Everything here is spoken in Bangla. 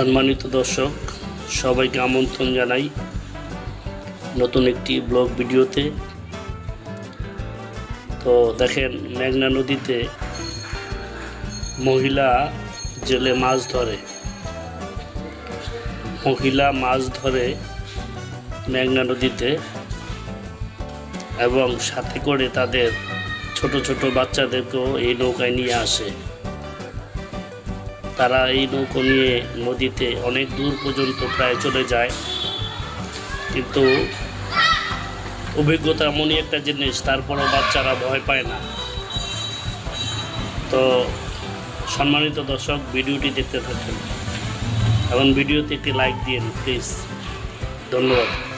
সম্মানিত দর্শক, সবাইকে আমন্ত্রণ জানাই নতুন একটি ব্লগ ভিডিওতে। তো দেখেন, মেঘনা নদীতে মহিলা জেলে মাছ ধরে। মহিলা মাছ ধরে মেঘনা নদীতে এবং সাথে করে তাদের ছোট ছোট বাচ্চাদেরকেও এই নৌকায় নিয়ে আসে। তারা এই নৌকো নিয়ে নদীতে অনেক দূর পর্যন্ত প্রায় চলে যায়। কিন্তু অভিজ্ঞতা এমনই একটা জিনিস, তারপরও বাচ্চারা ভয় পায় না। তো সম্মানিত দর্শক, ভিডিওটি দেখতে থাকেন। এবং ভিডিওতে একটি লাইক দিন, প্লিজ। ধন্যবাদ।